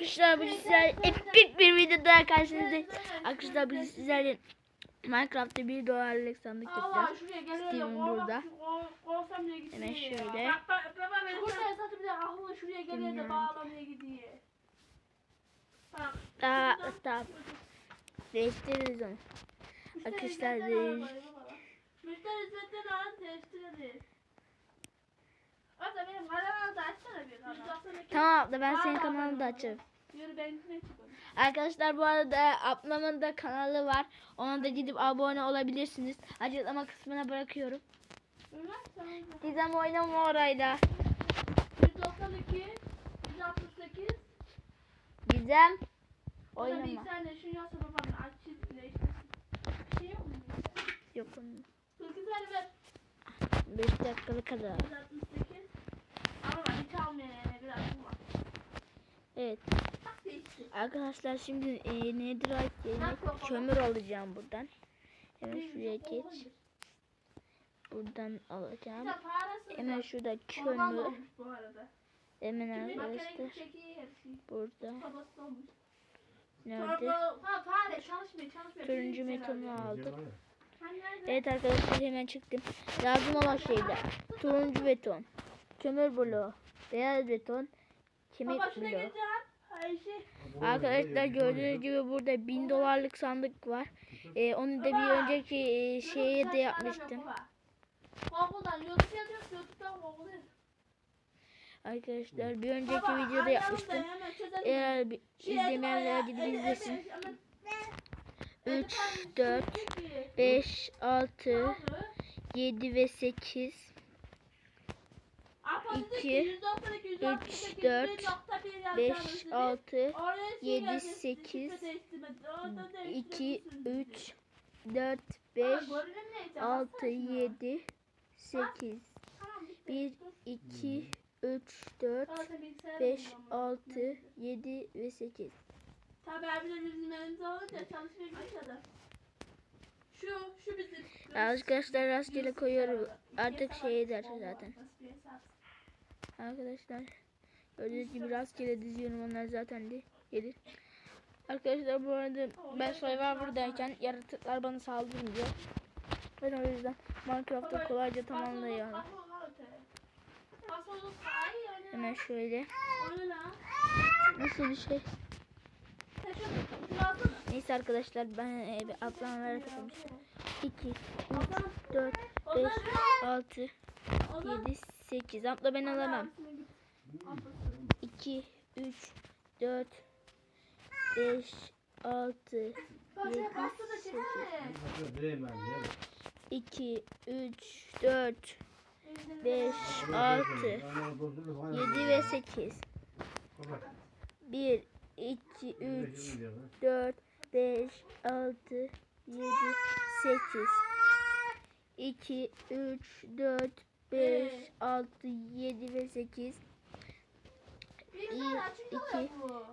Arkadaşlar bu sizler epik bir videoda karşınızdayız. Arkadaşlar biz sizlerle Minecraft'ta 1 dolarlık sandık yapacağız. ya, burada. Hemen şöyle. Bak bak baba benim. Burada satı bir de aklıma şuraya geliyor da Bilmiyorum. bağlamaya gidiyor. Bak. Aa, tamam. Değiştiririz onu. Arkadaşlar. Müşteri hizmetten değiştiririz. Kanal. Tamam abla ben senin kanalını da açarım. Yürü benimkine çıkalım. Arkadaşlar bu arada ablamın da kanalı var. Ona da gidip abone olabilirsiniz. Açıklama kısmına bırakıyorum. Gizem oynama orayla. 192, 168. Gizem O da oynama. bilgisayarla şunu yoksa babanın aç çizgiyle işte. Bir şey yok mu? Yok onun. 42 ver. 5 dakikalık kadar. 168. Ama hiç almıyor yani biraz var. Evet. Arkadaşlar şimdi e, netherite yerine kömür alacağım buradan. Hemen şuraya geç. Buradan alacağım. Hemen şurada kömür. Hemen arkadaşlar şey. burada. Nerede? Turuncu. Hani nerede? Evet arkadaşlar hemen çıktım. Lazım olan şeyler. Turuncu beton. Kömür bloğu. Beyaz beton. Kemik bloğu. Arkadaşlar gördüğünüz gibi burada 1000 dolarlık sandık var. Ee, onu da bir önceki e, şeye de yapmıştım. Arkadaşlar bir önceki videoda yapmıştım. Eğer bir- izlemeyenler gidip izlesin. hadi, hadi. 3, Hadi, 4, hadi. 5, 6, Oldu. 7 ve 8. Apa dedi ki, 2, 192, 168, 3, 4, 1.1 5, yazacağınız dedi. 6, Oraya şey 7, yazacağız, 8, şifre değiştirmedi. Orada 2, değiştirebilirsiniz dedi. 3, 4, Aa, 5, görünüm neydi? 6, Baksana şuna. 7, 8, Tamam, bitti. 1, 2, 3, 4, Tamam, sen bilgisayara 5, bul ama. 6, 7 ve 8. Tabii abi de bizim elimizde olunca çalışmaya başladı. Şu, şu bizim. Arkadaşlar rastgele koyuyorum. Artık şey eder zaten. Arkadaşlar gördüğünüz gibi rastgele diziyorum onlar zaten de gelir. Arkadaşlar bu arada ben Survivor'dayken yaratıklar bana saldırmıyor. Ben o yüzden Minecraft'ı kolayca tamamlıyorum. Hemen şöyle. Nasıl bir şey? Neyse arkadaşlar ben e, bir atlamalara takılmıştım. 2, 3, 4, 5, 6, 7, 8. Abla ben alamam. 2, 3, 4, 5, 6, 7, 2, 3, 4, 5, 6, 7 ve 8. 1, 2, 3, 4, 5, 6, 7, 8. 2, 3, 4, 5, 6, 7 ve 8.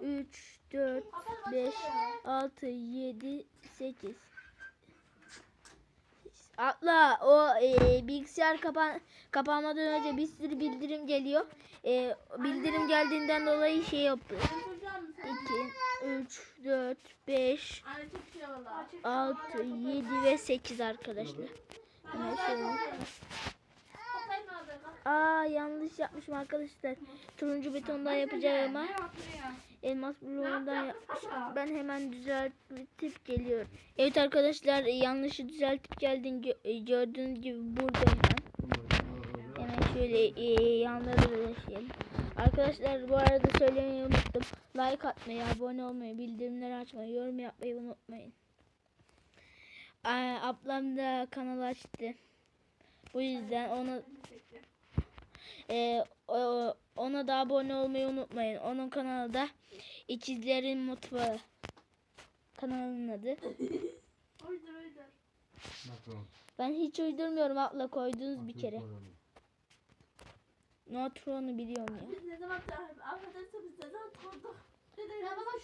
3, 4, 5, 6, 7, 8. Atla o e, bilgisayar kapan kapanmadan önce bir sürü bildirim geliyor. E, bildirim geldiğinden dolayı şey yapıyor. 2, 3, 4, 5, 6, 7 ve 8 arkadaşlar. Hemen şöyle. Aa yanlış yapmışım arkadaşlar. Turuncu betondan yapacağım ama elmas bloğundan yapmışım. Ben hemen düzeltip geliyorum. Evet arkadaşlar yanlışı düzeltip geldim. Gö- Gördüğünüz gibi buradayım ben. Hemen şöyle e, yanları dolaşayım. Arkadaşlar bu arada söylemeyi unuttum. Like atmayı, abone olmayı, bildirimleri açmayı, yorum yapmayı unutmayın. Aa, ablam da kanal açtı. Bu yüzden ona e, o- ona da abone olmayı unutmayın. Onun kanalı da İkizlerin Mutfağı. Kanalının adı. Ben hiç uydurmuyorum abla koydunuz bir kere. Notron'u biliyorum ya.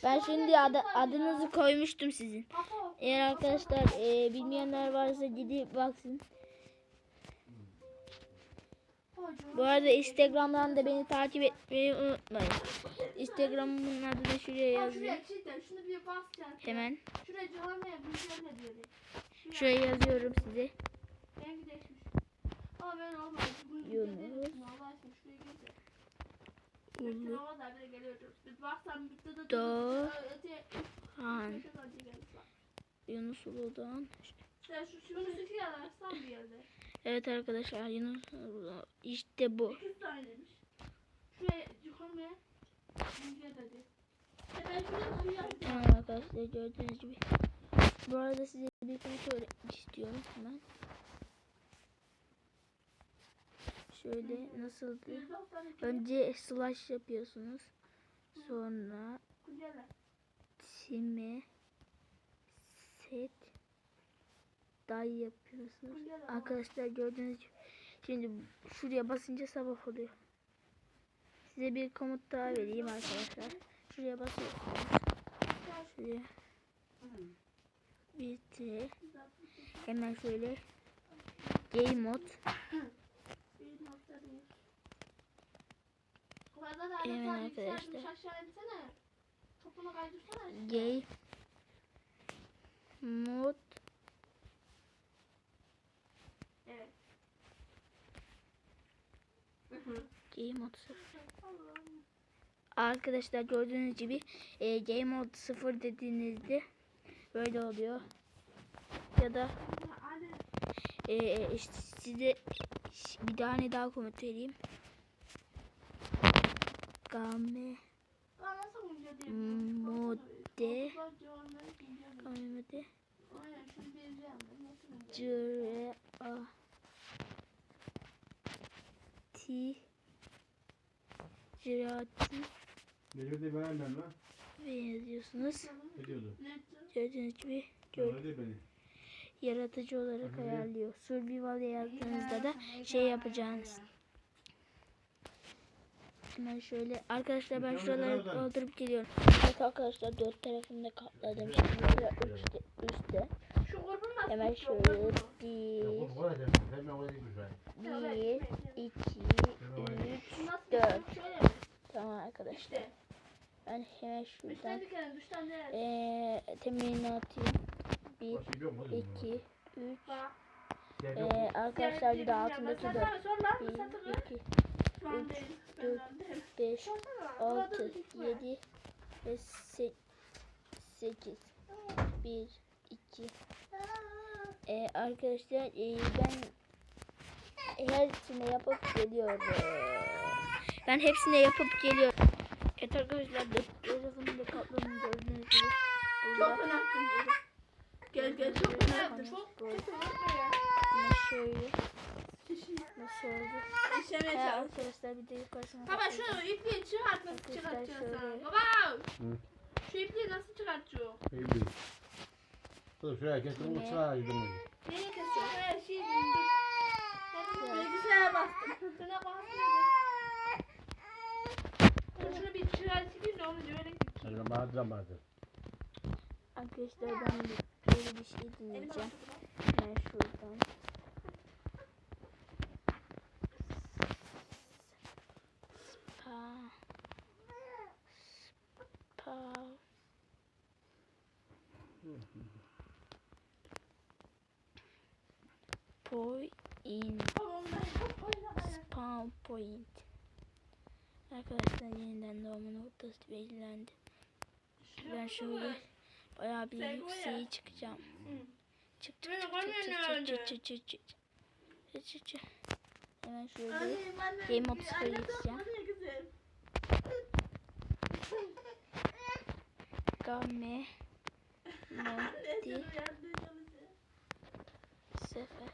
Ben şimdi adı, adınızı koymuştum sizin. Eğer arkadaşlar e, bilmeyenler varsa gidip baksın. Bu arada Instagram'dan da beni takip etmeyi unutmayın. Instagram'ın adını şuraya Bak yazayım. şuraya cidden şunu bir basacaksın. Hemen. Şuraya Cihan'la güncelle diyor. Şuraya. Şuraya yazıyorum size. Benimki değişmiş. Ama ben olmaz. Bu Yunus. güncelle Allah aşkına şuraya gir de. Bütün Ulu hava da bile geliyordu. Bir baksam bir dı dı dı Do- dı dı öte- Han. köşeden diye geldi bak. Yunus Ulu'dan. Sen şu şunu iki yalarsan bir yerde. Evet arkadaşlar Yunus Ulu. İşte bu. İkisi de aynıymış. Şuraya Cihan'la güncelle dedi. E ben şuraya suyu yapacağım. Tamam arkadaşlar gördüğünüz gibi. Bu arada size bir kontrol etmek istiyorum hemen. Şöyle nasıldı? İki. Önce slash yapıyorsunuz. Sonra Güncelle. time set day yapıyorsunuz. Arkadaşlar gördüğünüz gibi şimdi şuraya basınca sabah oluyor. Size bir komut daha vereyim arkadaşlar. Şuraya basıyorsunuz. Şuraya bitti. Hemen şöyle game mod Evet arkadaşlar. game mod Evet. Game mod sıfır. Allah'ım. Arkadaşlar gördüğünüz gibi e, game mod 0 dediğinizde böyle oluyor. Ya da Anne. e, işte size bir tane daha komut vereyim. Game Mode. Game şunu vereceğim. ben. Nasıl güncel? C A T Cirati Ne diyordu ben annem lan? ve yazıyorsunuz. Ne diyordu? Gördüğünüz gibi gör, Öyle beni. yaratıcı olarak hı. ayarlıyor. Survival yazdığınızda da şey yapacağınız. Hemen şöyle arkadaşlar ben şuraları doldurup geliyorum. Evet arkadaşlar dört tarafında kapladım. Şimdi böyle üstte, üstte. Şu grubun nasıl? Hemen şöyle grubun. bir, Ya bu kadar dedim. Sen ne kadar güzel. bir, iki, üç, Nasıl dört. güncel? Şöyle mi? Tamam arkadaşlar. İşte. Ben hemen şuradan Üstten bir kere dıştan ne? eee temelini atayım. Bir, Başka bir yok mu? iki, üç. Bak. Gel yok. Eee arkadaşlar bir de altındaki dört. Sen sor lan. Bir, Satırı. iki, Şu an üç, değil. dört, Benden değil. beş, Sorsana. altı, Burada dik var. yedi ve se- sekiz. Bir, iki. Eee arkadaşlar eee, ben hepsini yapıp geliyorum. Ben hepsini yapıp geliyorum. Evet arkadaşlar da kaplanın gördüğünüz gibi. Çok önemli. Gel gel çok önemli. Çok kötü ya. yine şöyle nasıl oldu? İşemeye çalış. arkadaşlar bir de yukarısına Baba şunu ipliği çıkart nasıl şöyle. sen? Baba şu ipliği nasıl çıkartıyor? İyi değil. Dur şuraya kestim. Bu sıra gidiyor. Neyi kesiyor? Her şeyi. Ben bilgisayara bastım. Şuna bastım. Dur şunu bir çıkartayım da onu öyle Hadi ben bana dıram vardı. Arkadaşlar ben bir, böyle bir şey dinleyeceğim. Ben şuradan. Spa. Spa. Point. Ben. Spawn point. Arkadaşlar yeniden doğma noktası belirlendi. Ben şöyle bayağı bir yükseğe çıkacağım. Çık çık çık çık çık çık çık çık çık. Çık çık çık. Hemen şöyle Game annem geçeceğim. game çalışıyor. sefer.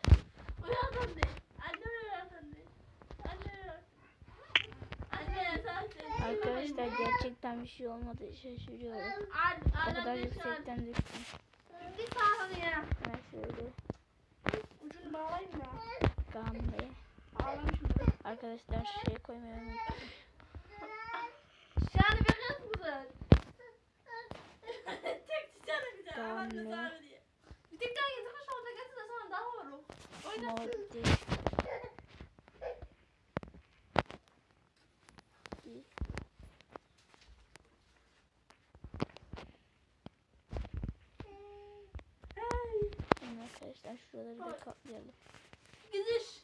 Arkadaşlar gerçekten bir şey olmadı şaşırıyorum. O kadar yüksekten düştüm. Bir sağ ya. Hemen şöyle Ucunu bağlayayım mı? Bağlamışım. Arkadaşlar şey koymayı unuttum. Yani bir kız mısın? Tek çiçeğine güzel. Tamam, Anne ne? sana diye. Bir tek daha getir kış orada getir de sonra daha olur. Oynasın. Arkadaşlar. Şuraları da kaplayalım. Gidiş.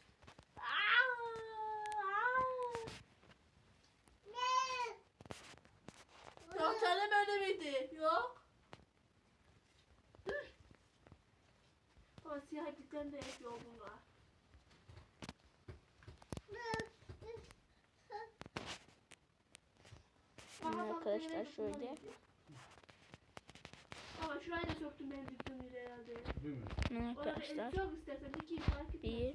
Aa, aa. Yok canım öyle miydi? Yok. Dur. Ama siyah iplikten de yapıyor bunlar. Şimdi arkadaşlar şöyle. Ama şurayı da söktüm benim diktiğim yere herhalde. Değil mi? Orada arkadaşlar. çok istersen dikeyim fark etmez. 1,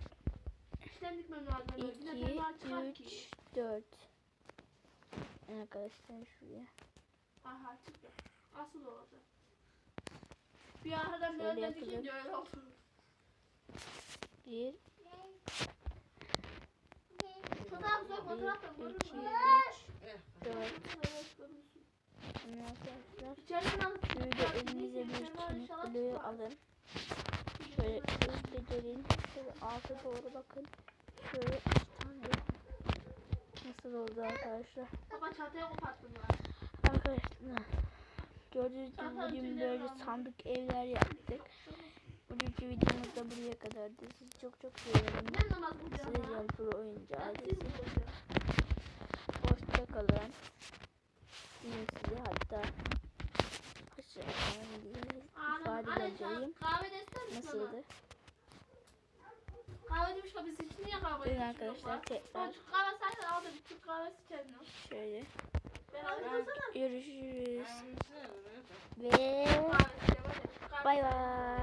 İşten dikmem lazım. Bir de 2, fermuar çıkar ki. 3, 4. Arkadaşlar şuraya. Aha çıktı. Asıl oldu. Bir aradan bir önden yapalım. dikince öyle oldu. 1, Fotoğraf fotoğraf da 1, vurur 2, arkadaşlar. Elinize bir kemikliği alın. Şöyle üstte gelin. Şöyle alta doğru bakın. Şöyle iki tane. Nasıl oldu arkadaşlar? Baba çantaya koparttım ben. Arkadaşlar gördüğünüz gibi bugün böyle sandık evler yaptık. Bugünkü videomuz da buraya kadardı. Sizi çok çok seviyorum. Ya? Pro oyuncu içmiyoruz arkadaşlar tekrar Ben Türk kahvesi aldım. Türk kahvesi içelim. şöyle görüşürüz. Ve bay bay.